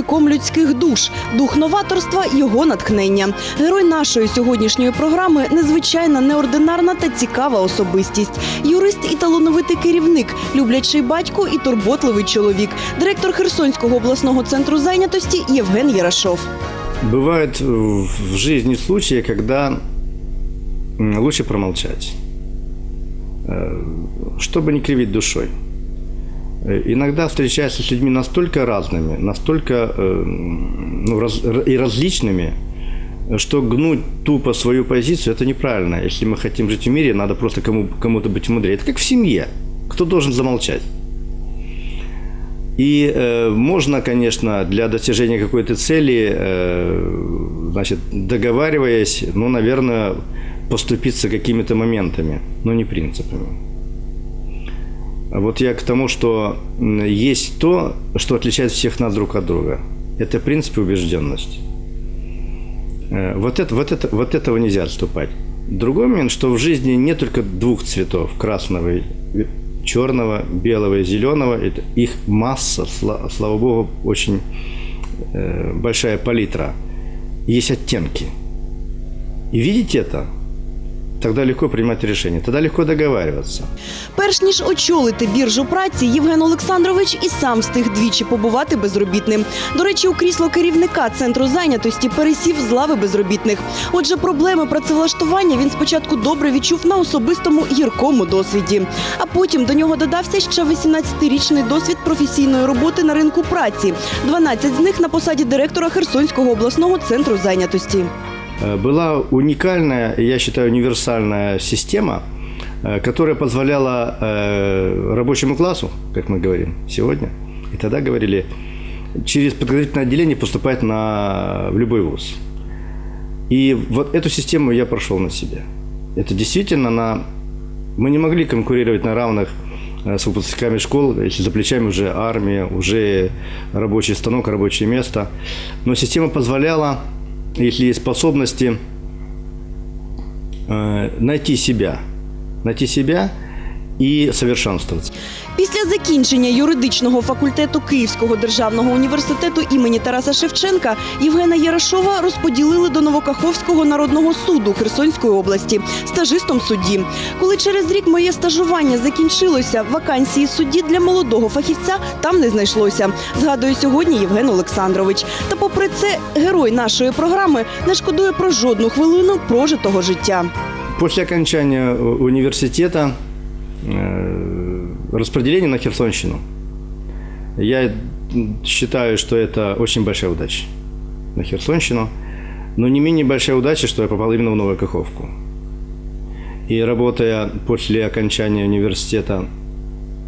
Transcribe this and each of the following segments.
провідником людських душ. Дух новаторства його натхнення. Герой нашої сьогоднішньої програми незвичайна, неординарна та цікава особистість. Юрист і талановитий керівник, люблячий батько і турботливий чоловік, директор Херсонського обласного центру зайнятості Євген Єрашов. Бывают э, в жизни случаи, когда м, лучше промолчать, э, чтобы не кривить душой. Э, Иногда встречаешься с людьми настолько разными, настолько э, ну, раз- и различными, что гнуть тупо свою позицию – это неправильно. Если мы хотим жить в мире, надо просто кому, кому-то быть мудрее. Это как в семье. Кто должен замолчать? И э, можно, конечно, для достижения какой-то цели, э, значит, договариваясь, ну, наверное, поступиться какими-то моментами, но не принципами. Вот я к тому, что есть то, что отличает всех нас друг от друга. Это принцип и убежденность. Э, Вот, это, вот, это, вот этого нельзя отступать. Другой момент, что в жизни не только двух цветов, красного и черного, белого и зеленого. Это их масса, сла- слава богу, очень э, большая палитра. Есть оттенки. И видеть это, тогда легко принимать решения, тогда легко договариваться. Перш ніж очолити біржу праці, Євген Олександрович і сам встиг двічі побувати безробітним. До речі, у крісло керівника центру зайнятості пересів з лави безробітних. Отже, проблеми працевлаштування він спочатку добре відчув на особистому гіркому досвіді. А потім до нього додався ще 18-річний досвід професійної роботи на ринку праці. 12 з них на посаді директора Херсонського обласного центру зайнятості. Э, Была уникальная, я считаю, универсальная система, э, которая позволяла э, рабочему классу, как мы говорим сегодня, и тогда говорили, через подготовительное отделение поступать на, в любой вуз. И вот эту систему я прошел на себе. Это действительно на... Мы не могли конкурировать на равных с выпускниками школ, если за плечами уже армия, уже рабочий станок, рабочее место. Но система позволяла, если есть способности, э, найти себя. Найти себя и совершенствоваться. Після закінчення юридичного факультету Київського державного університету імені Тараса Шевченка Євгена Ярошова розподілили до Новокаховського народного суду Херсонської області стажистом судді. Коли через рік моє стажування закінчилося, вакансії судді для молодого фахівця там не знайшлося. Згадує сьогодні Євген Олександрович. Та попри це, герой нашої програми не шкодує про жодну хвилину прожитого життя. После окончания у- университета э, распределение на Херсонщину. Я считаю, что это очень большая удача на Херсонщину. Но не менее большая удача, что я попал именно в Новую Каховку. И работая после окончания университета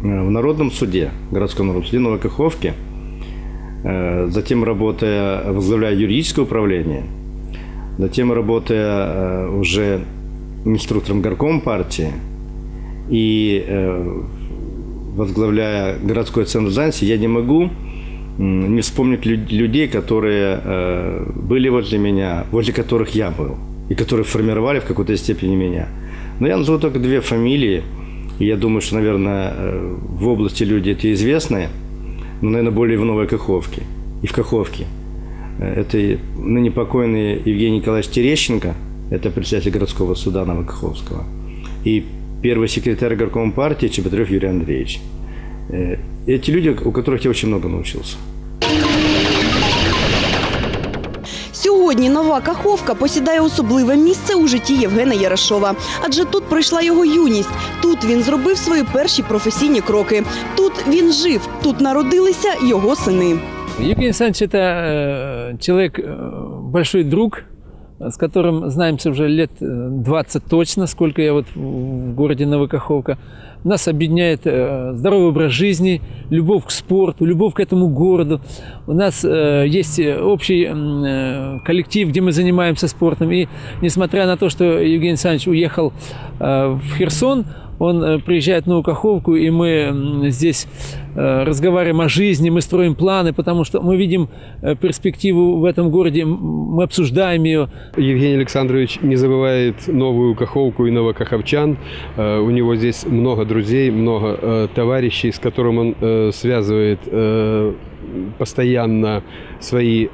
э, в Народном суде, городском народном суде Новой Каховки, э, затем работая, возглавляя юридическое управление, затем работая э, уже инструктором горком партии и э, возглавляя городской центр занятости, я не могу не вспомнить лю- людей, которые э, были возле меня, возле которых я был, и которые формировали в какой-то степени меня. Но я назову только две фамилии, и я думаю, что, наверное, э, в области люди эти известные, но, наверное, более в Новой Каховке и в Каховке. Это ныне покойный Евгений Николаевич Терещенко, это председатель городского суда Новокаховского, и первый секретарь горкома партии Чеботарев Юрий Андреевич. Э, Эти люди, у которых я очень много научился. Сьогодні нова Каховка посідає особливе місце у житті Євгена Ярошова. Адже тут пройшла його юність. Тут він зробив свої перші професійні кроки. Тут він жив, тут народилися його сини. Евгений Александрович – это э, человек, э, большой друг, э, С которым знаемся уже лет э, 20 точно, сколько я вот в городе Новокаховка. Нас объединяет э, здоровый образ жизни, любовь к спорту, любовь к этому городу. У нас э, есть э, общий э, коллектив, где мы занимаемся спортом. И несмотря на то, что Евгений Александрович уехал э, в Херсон, он э, приезжает в Новую Каховку, и мы здесь э, разговариваем о жизни, мы строим планы, потому что мы видим э, перспективу в этом городе, мы обсуждаем ее. Евгений Александрович не забывает новую Каховку и новокаховчан. У него здесь много друзей, много товарищей, с которым он связывает постоянно свои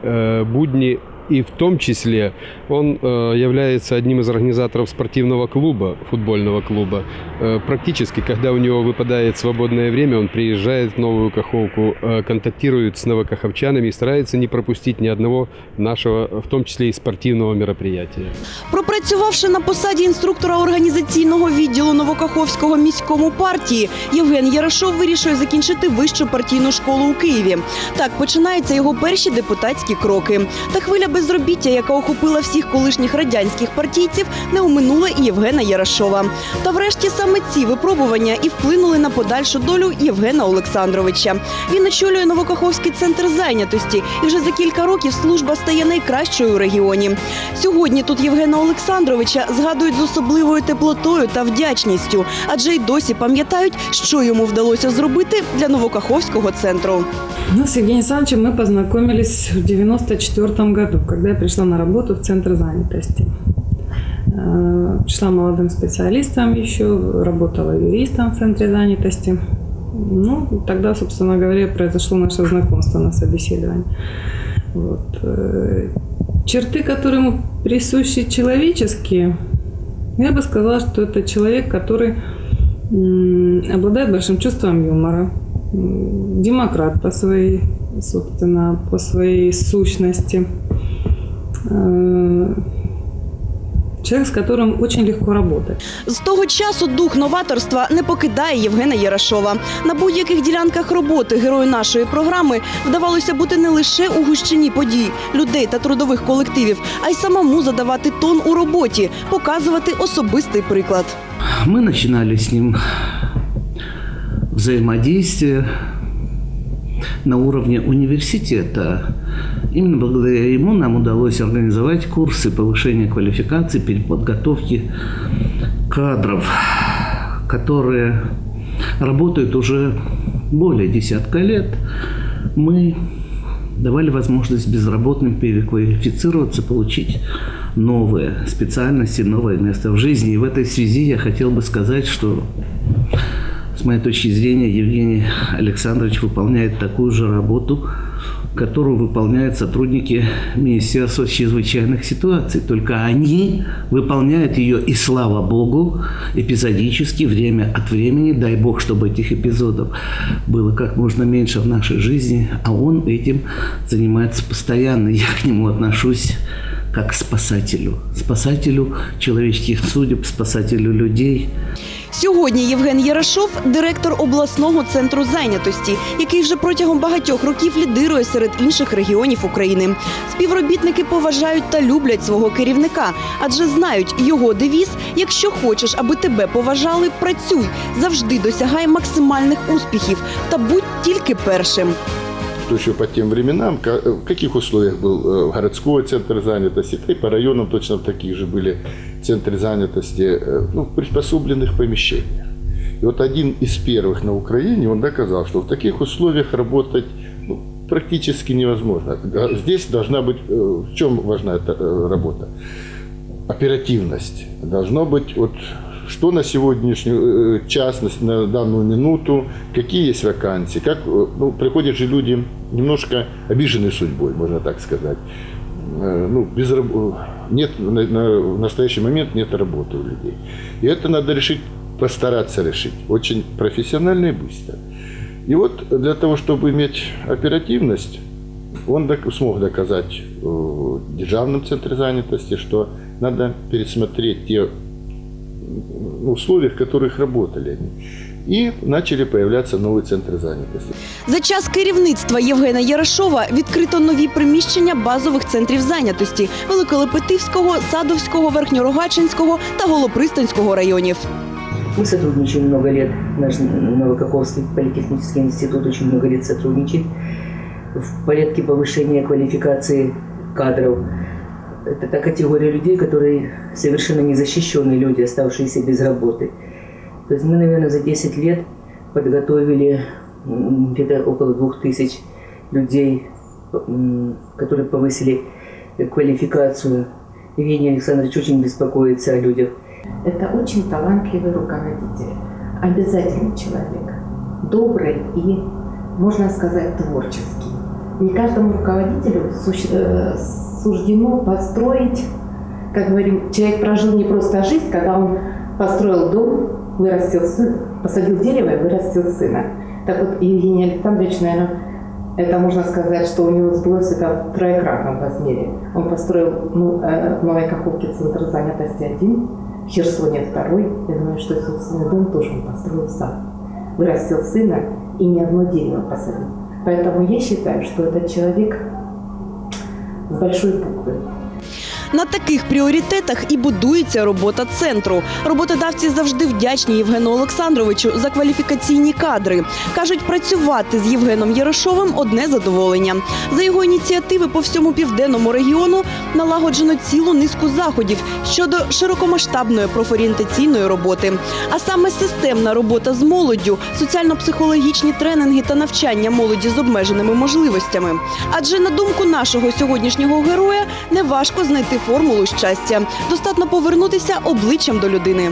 будни. И в том числе он э, является одним из организаторов спортивного клуба, футбольного клуба. Э, практически, когда у него выпадает свободное время, он приезжает в Новую Каховку, э, контактирует с новокаховчанами и старается не пропустить ни одного нашего, в том числе и спортивного мероприятия. Пропрацювавши на посаді інструктора організаційного відділу Новокаховського міському партії, Євген Ярошов вирішує закінчити вищу партійну школу у Києві. Так починаються його перші депутатські кроки. Та хвиля безробіття, яка охопила всіх колишніх радянських партійців, не оминула Євгена Ярошова. Та врешті саме ці випробування і вплинули на подальшу долю Євгена Олександровича. Він очолює Новокаховський центр зайнятості, і вже за кілька років служба стає найкращою у регіоні. Сьогодні тут Євгена Олександровича згадують з особливою теплотою та вдячністю, адже й досі пам'ятають, що йому вдалося зробити для Новокаховського центру. Ну, с Евгением Александровичем мы познакомились в 94 году, когда я пришла на работу в Центр занятости. Э, Пришла молодым специалистом еще, работала юристом в Центре занятости. Ну, тогда, собственно говоря, произошло наше знакомство на собеседовании. Вот. Э, Черты, которые ему присущи человеческие, я бы сказала, что это человек, который обладает большим чувством юмора, демократ по своей, собственно, по своей сущности. Э, Человек, с которым очень легко работать. З того часу дух новаторства не покидає Євгена Ярошова. На будь-яких ділянках роботи герою нашої програми вдавалося бути не лише у гущині подій, людей та трудових колективів, а й самому задавати тон у роботі, показувати особистий приклад. Мы начинали с ним взаимодействие на уровне университета. Именно благодаря ему нам удалось организовать курсы повышения квалификации, переподготовки кадров, которые работают уже более десятка лет. Мы давали возможность безработным переквалифицироваться, получить новые специальности, новое место в жизни. И в этой связи я хотел бы сказать, что с моей точки зрения Евгений Александрович выполняет такую же работу, которую выполняют сотрудники Министерства чрезвычайных ситуаций. Только они выполняют ее, и слава богу, эпизодически, время от времени. Дай бог, чтобы этих эпизодов было как можно меньше в нашей жизни. А он этим занимается постоянно. Я к нему отношусь как спасателю. Спасателю человеческих судеб, спасателю людей. Сьогодні Євген Ярошов – директор обласного центру зайнятості, який вже протягом багатьох років лідирує серед інших регіонів України. Співробітники поважають та люблять свого керівника, адже знають його девіз «Якщо хочеш, аби тебе поважали, працюй, завжди досягай максимальних успіхів та будь тільки першим». Что еще по тем временам, э, в каких условиях был э, городской центр занятости, и по районам точно такие же были центры занятости, э, ну, в приспособленных помещениях. И вот один из первых на Украине, он доказал, что в таких условиях работать ну, практически невозможно. Здесь должна быть, в чем важна эта работа? Оперативность. Должно быть вот что на сегодняшнюю э, час, на, данную минуту, какие есть вакансии, как, э, ну, приходят же люди немножко обиженные судьбой, можно так сказать. Э, Ну, без, э, нет, на, на- в настоящий момент нет работы у людей. И это надо решить, постараться решить, очень профессионально и быстро. И вот для того, чтобы иметь оперативность, он смог доказать э, в Державном центре занятости, что надо пересмотреть те ну, условиях, в которых работали они. И начали появляться новые центры занятости. За час керівництва Євгена Ярошова відкрито нові приміщення базових центрів зайнятості Великолепетівського, Садовського, Верхньорогачинського та Голопристанського районів. Мы сотрудничаем много лет. Наш Новокаховский политехнический институт очень много лет сотрудничает в порядке повышения квалификации кадров. Это та категория людей, которые совершенно незащищенные люди, оставшиеся без работы. То есть мы, наверное, за 10 лет подготовили где-то около 2000 людей, которые повысили квалификацию. Евгений Александрович очень беспокоится о людях. Это очень талантливый руководитель, обязательный человек, добрый и, можно сказать, творческий. не каждому руководителю суще- э, суждено построить, как говорим, человек прожил не просто жизнь, когда он построил дом, вырастил сын, посадил дерево и вырастил сына. Так вот, Евгений Александрович, наверное, это можно сказать, что у него сбылось это в троекратном размере. Он построил ну, э, в Новой Каховке центр занятости один, в Херсоне второй. Я думаю, что собственный дом тоже он построил сам. Вырастил сына и ни одно дерево посадил. Поэтому я считаю, что этот человек с большой буквы. На таких пріоритетах і будується робота центру. Роботодавці завжди вдячні Євгену Олександровичу за кваліфікаційні кадри. кажуть, працювати з Євгеном Ярошовим одне задоволення. За його ініціативи по всьому південному регіону налагоджено цілу низку заходів щодо широкомасштабної профорієнтаційної роботи. А саме системна робота з молоддю, соціально-психологічні тренінги та навчання молоді з обмеженими можливостями. Адже на думку нашого сьогоднішнього героя, неважко знайти формулу щастя. Достатньо повернутися обличчям до людини.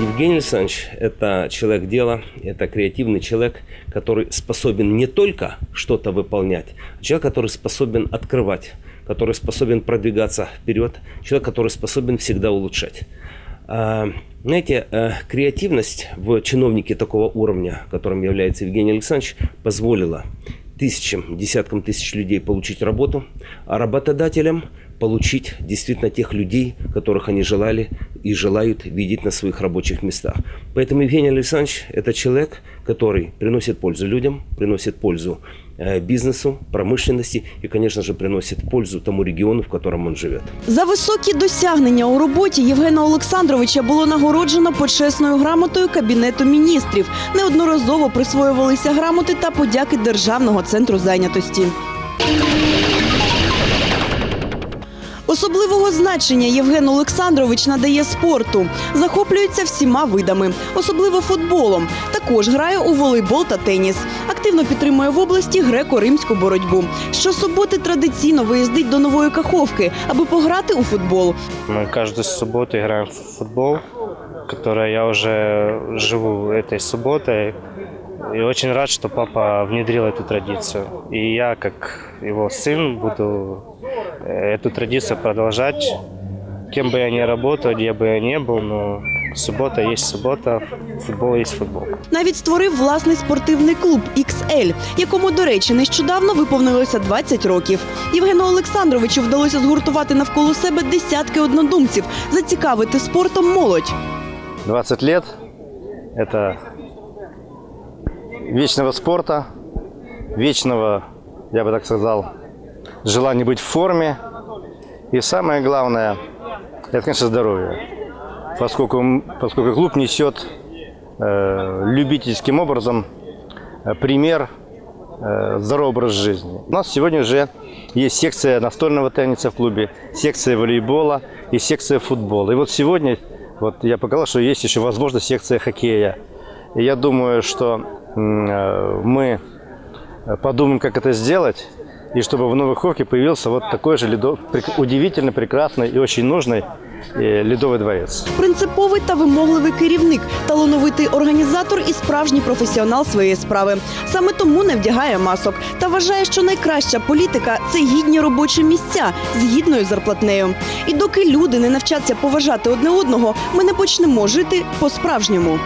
Евгений Александрович – это человек дела, это креативный человек, который способен не только что-то выполнять, а человек, который способен открывать, который способен продвигаться вперед, человек, который способен всегда улучшать. А, Знаете, э, креативность в чиновнике такого уровня, которым является Евгений Александрович, позволила тысячам, десяткам тысяч людей получить работу, а работодателям получить действительно тех людей, которых они желали и желают видеть на своих рабочих местах. Поэтому Евгений Александрович – это человек, который приносит пользу людям, приносит пользу э, бизнесу, промышленности и, конечно же, приносит пользу тому региону, в котором он живет. За високі досягнення у роботі Євгена Олександровича було нагороджено почесною грамотою Кабінету міністрів. Неодноразово присвоювалися грамоти та подяки Державного центру зайнятості. Особливого значення Євген Олександрович надає спорту. Захоплюється всіма видами, особливо футболом. Також грає у волейбол та теніс. Активно підтримує в області греко-римську боротьбу. Щосуботи традиційно виїздить до Нової Каховки, аби пограти у футбол. Мы каждую субботу играем в футбол, которой я уже живу этой субботой. И очень рад, что папа внедрил эту традицию. И я, как его сын, буду э, эту традицию продолжать. Кем бы я ни работал, где бы я ни был, но суббота есть суббота, футбол есть футбол. Навіть створив власний спортивний клуб XL, якому, до речі, нещодавно виповнилося 20 років. Євгену Олександровичу вдалося згуртувати навколо себе десятки однодумців, зацікавити спортом молодь. 20 лет – это вечного спорта, вечного, я бы так сказал, Желания быть в форме. И самое главное – это, конечно, здоровье. Поскольку, поскольку клуб несет э, любительским образом э, пример э, здорового образа жизни. У нас сегодня уже есть секция настольного тенниса в клубе, секция волейбола и секция футбола. И вот сегодня вот я показал, что есть еще возможность секция хоккея. И я думаю, что э, мы подумаем, как это сделать, и чтобы в Новой Ховке появился вот такой же ледо- прек- удивительно прекрасный и очень нужный э, ледовый дворец. Принциповий та вимогливий керівник, талановитий організатор і справжній професіонал своєї справи. Саме тому не вдягає масок та вважає, що найкраща політика це гідні робочі місця з гідною зарплатнею. І доки люди не навчаться поважати одне одного, ми не почнемо жити по-справжньому.